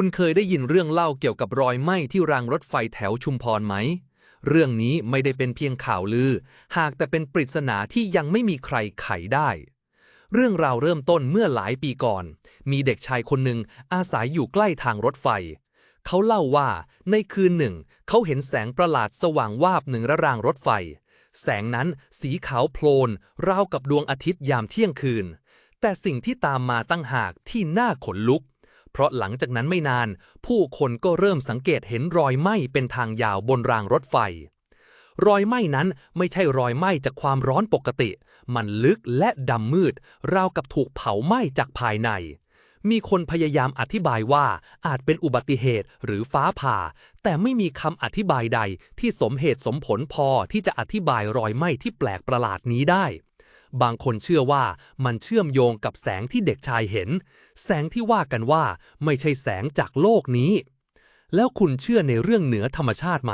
คุณเคยได้ยินเรื่องเล่าเกี่ยวกับรอยไหม้ที่รางรถไฟแถวชุมพรไหม เรื่องนี้ไม่ได้เป็นเพียงข่าวลือ หากแต่เป็นปริศนาที่ยังไม่มีใครไขได้ เรื่องราวเริ่มต้นเมื่อหลายปีก่อน มีเด็กชายคนหนึ่งอาศัยอยู่ใกล้ทางรถไฟ เขาเล่าว่าในคืนหนึ่ง เขาเห็นแสงประหลาดสว่างวาบหนึ่งระรางรถไฟ แสงนั้นสีขาวโพลนราวกับดวงอาทิตย์ยามเที่ยงคืน แต่สิ่งที่ตามมาตั้งหากที่น่าขนลุก เพราะหลังจากนั้นไม่นาน ผู้คนก็เริ่มสังเกตเห็นรอยไหม้เป็นทางยาวบนรางรถไฟ รอยไหม้นั้นไม่ใช่รอยไหม้จากความร้อนปกติ มันลึกและดำมืด ราวกับถูกเผาไหม้จากภายใน มีคนพยายามอธิบายว่าอาจเป็นอุบัติเหตุหรือฟ้าผ่า แต่ไม่มีคำอธิบายใดที่สมเหตุสมผลพอที่จะอธิบายรอยไหม้ที่แปลกประหลาดนี้ได้ บางคนเชื่อว่ามันเชื่อมโยงกับแสงที่เด็กชายเห็น แสงที่ว่ากันว่าไม่ใช่แสงจากโลกนี้ แล้วคุณเชื่อในเรื่องเหนือธรรมชาติไหม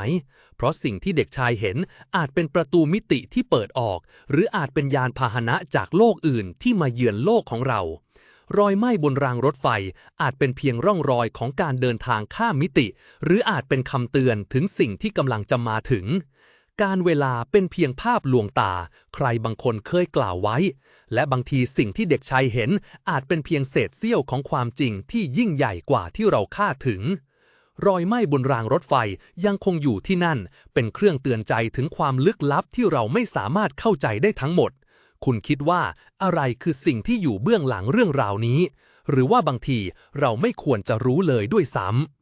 เพราะสิ่งที่เด็กชายเห็นอาจเป็นประตูมิติที่เปิดออก หรืออาจเป็นยานพาหนะจากโลกอื่นที่มาเยือนโลกของเรา รอยไหม้บนรางรถไฟอาจเป็นเพียงร่องรอยของการเดินทางข้ามมิติ หรืออาจเป็นคำเตือนถึงสิ่งที่กำลังจะมาถึง การเวลาเป็นเพียงภาพลวงตา ใครบางคนเคยกล่าวไว้ และบางทีสิ่งที่เด็กชายเห็นอาจเป็นเพียงเศษเสี้ยวของความจริงที่ยิ่งใหญ่กว่าที่เราคาดถึง รอยไหม้บนรางรถไฟยังคงอยู่ที่นั่น เป็นเครื่องเตือนใจถึงความลึกลับที่เราไม่สามารถเข้าใจได้ทั้งหมด คุณคิดว่าอะไรคือสิ่งที่อยู่เบื้องหลังเรื่องราวนี้ หรือว่าบางทีเราไม่ควรจะรู้เลยด้วยซ้ำ